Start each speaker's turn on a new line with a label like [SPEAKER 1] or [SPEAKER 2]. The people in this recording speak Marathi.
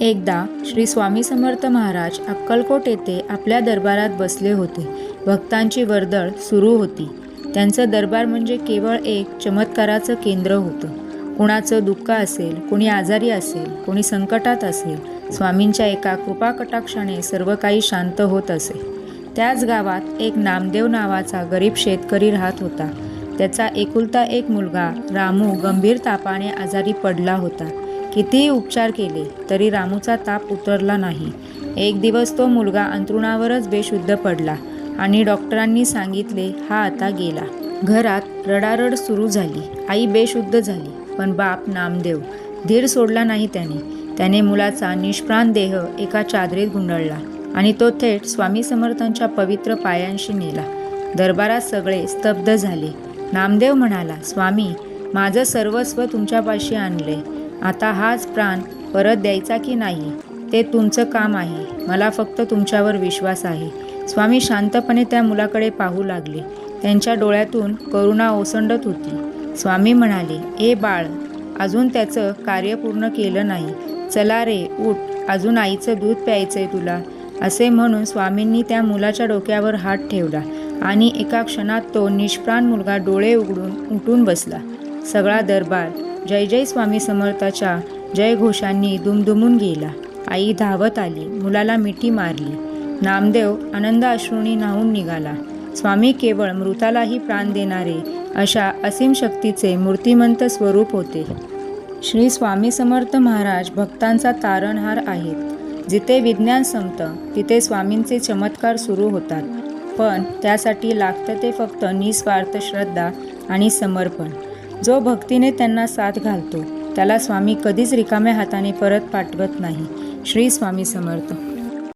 [SPEAKER 1] एकदा श्री स्वामी समर्थ महाराज अक्कलकोट येथे आपल्या दरबारात बसले होते. भक्तांची वर्दळ सुरू होती. त्यांचं दरबार म्हणजे केवळ एक चमत्काराचं केंद्र होतं. कुणाचं दुःख असेल कोणी आजारी असेल कोणी संकटात असेल स्वामींच्या एका कृपाकटाक्षाने सर्व काही शांत होत असे. त्याच गावात एक नामदेव नावाचा गरीब शेतकरी राहत होता. त्याचा एकुलता एक मुलगा रामू गंभीर तापाने आजारी पडला होता. कितीही उपचार केले तरी रामूचा ताप उतरला नाही. एक दिवस तो मुलगा अंथरुणावरच बेशुद्ध पडला आणि डॉक्टरांनी सांगितले हा आता गेला. घरात रडारड सुरू झाली. आई बेशुद्ध झाली पण बाप नामदेव. धीर सोडला नाही त्याने. त्याने मुलाचा निष्प्राण देह एका चादरीत गुंडळला आणि तो थेट स्वामी समर्थांच्या पवित्र पायांशी नेला. दरबारात सगळे स्तब्ध झाले. नामदेव म्हणाला स्वामी माझं सर्वस्व तुमच्यापाशी आणले आता हाच प्राण परत द्यायचा की नाही ते तुमचं काम आहे. मला फक्त तुमच्यावर विश्वास आहे. स्वामी शांतपणे त्या मुलाकडे पाहू लागले. त्यांच्या डोळ्यातून करुणा ओसंडत होती. स्वामी म्हणाले ए बाळ अजून त्याचं कार्य पूर्ण केलं नाही. चला रे उठ. अजून आईचं दूध प्यायचंय तुला. असे म्हणून स्वामींनी त्या मुलाच्या डोक्यावर हात ठेवला आणि एका क्षणात तो निष्प्राण मुलगा डोळे उघडून उठून बसला. सगळा दरबार जय जय स्वामी समर्थाच्या जय घोषांनी दुमदुमून गेला. आई धावत आली मुलाला मिठी मारली. नामदेव आनंद अश्रूंनी न्हावून निघाला. स्वामी केवळ मृतालाही प्राण देणारे अशा असीम शक्तीचे मूर्तिमंत स्वरूप होते. श्री स्वामी समर्थ महाराज भक्तांचा तारणहार आहेत. जिथे विज्ञान संपतं तिथे स्वामींचे चमत्कार सुरू होतात. पण त्यासाठी लागतं ते फक्त निस्वार्थ श्रद्धा आणि समर्पण. जो भक्तीने त्यांना साथ घालतो त्याला स्वामी कधीच रिकाम्या हाताने परत पाठवत नाही. श्री स्वामी समर्थ.